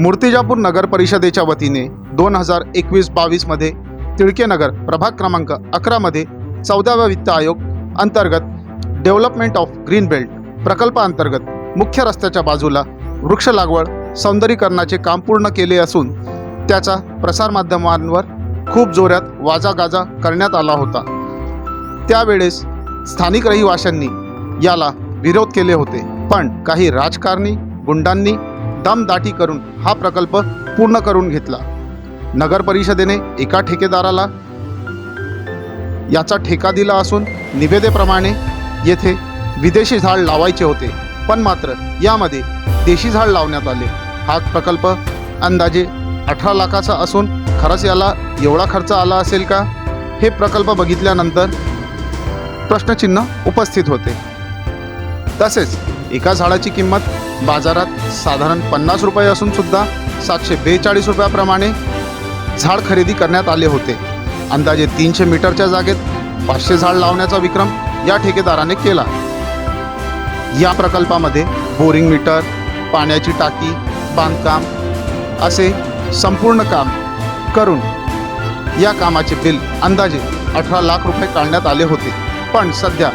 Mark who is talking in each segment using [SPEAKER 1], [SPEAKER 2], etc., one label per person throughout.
[SPEAKER 1] मूर्तिजापूर नगर परिषदेच्या वतीने दोन हजार एकवीस बावीसमध्ये तिळकेनगर प्रभाग क्रमांक अकरामध्ये चौदाव्या वित्त आयोग अंतर्गत डेव्हलपमेंट ऑफ ग्रीन बेल्ट प्रकल्पाअंतर्गत मुख्य रस्त्याच्या बाजूला वृक्ष लागवड सौंदर्यीकरणाचे काम पूर्ण केले असून त्याचा प्रसारमाध्यमांवर खूप जोरात वाजागाजा करण्यात आला होता. त्यावेळेस स्थानिक रहिवाशांनी याला विरोध केले होते. पण काही राजकारणी गुंडांनी दमदाटी करून हा प्रकल्प पूर्ण करून घेतला. नगर परिषदेने एका ठेकेदाराला याचा ठेका दिला असून निवेदेप्रमाणे येथे विदेशी झाड लावायचे होते. पण मात्र यामध्ये देशी झाड लावण्यात आले. हा प्रकल्प अंदाजे अठरा लाखाचा असून खरंच याला एवढा खर्च आला असेल का? हे प्रकल्प बघितल्यानंतर प्रश्नचिन्ह उपस्थित होते. तसेच एका झाडाची किंमत बाजारात साधारण पन्नास रुपये असून सुद्धा सातशे बेचाळीस रुपयाप्रमाणे झाड खरेदी करण्यात आले होते. अंदाजे तीनशे मीटरच्या जागेत पाचशे झाड लावण्याचा विक्रम या ठेकेदाराने केला. या प्रकल्पामध्ये बोरिंग मीटर पाण्याची टाकी बांधकाम असे संपूर्ण काम करून या कामाचे बिल अंदाजे अठरा लाख रुपये काढण्यात आले होते. पण सध्या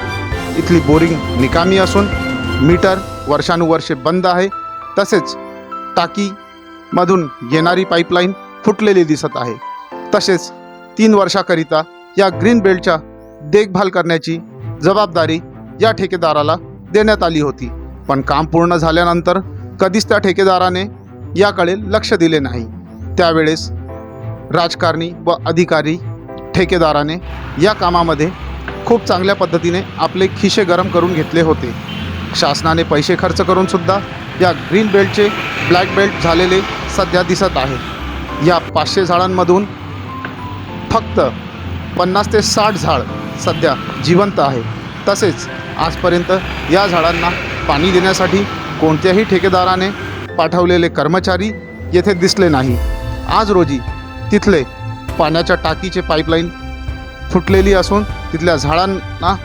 [SPEAKER 1] इथली बोरिंग निकामी असून मीटर वर्षानुवर्षे बंद आहे. तसेच टाकीमधून येणारी पाईपलाईन फुटलेली दिसत आहे. तसेच तीन वर्षाकरिता या ग्रीन बेल्टच्या देखभाल करण्याची जबाबदारी या ठेकेदाराला देण्यात आली होती. पण काम पूर्ण झाल्यानंतर कधीच त्या ठेकेदाराने याकडे लक्ष दिले नाही. त्यावेळेस राजकारणी व अधिकारी ठेकेदाराने या कामामध्ये खूप चांगल्या पद्धतीने आपले खिशे गरम करून घेतले होते. शासनाने पैसे खर्च करून सुद्धा या ग्रीन बेल्टचे ब्लॅक बेल्ट झालेले सध्या दिसत आहे. या पाचशे झाडांमधून फक्त पन्नास ते साठ झाड सध्या जिवंत आहे. तसेच आजपर्यंत या झाडांना पाणी देण्यासाठी कोणत्याही ठेकेदाराने पाठवलेले कर्मचारी येथे दिसले नाही. आज रोजी तिथले पाण्याच्या टाकीचे पाईपलाईन फुटलेली असून तिथल्या झाडांना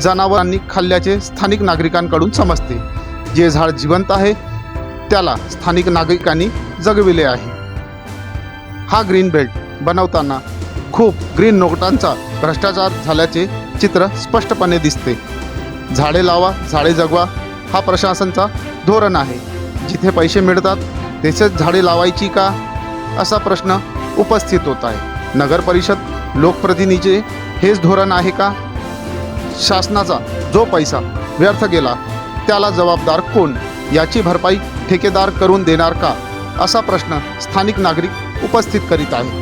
[SPEAKER 1] जनावरांनी खाल्ल्याचे स्थानिक नागरिकांकडून समजते. जे झाड जिवंत आहे त्याला स्थानिक नागरिकांनी जगविले आहे. हा ग्रीन बेल्ट बनवताना खूप ग्रीन नोटांचा भ्रष्टाचार झाल्याचे चित्र स्पष्टपणे दिसते. झाडे लावा झाडे जगवा हा प्रशासनचा धोरण आहे. जिथे पैसे मिळतात तेथेच झाडे लावायची का? असा प्रश्न उपस्थित होत आहे. नगर परिषद लोकप्रतिनिधीचे हेच धोरण आहे का? शासनाचा जो पैसा व्यर्थ गेला त्याला जबाबदार कोण? याची भरपाई ठेकेदार करून देणार का? असा प्रश्न स्थानिक नागरिक उपस्थित करीत आहे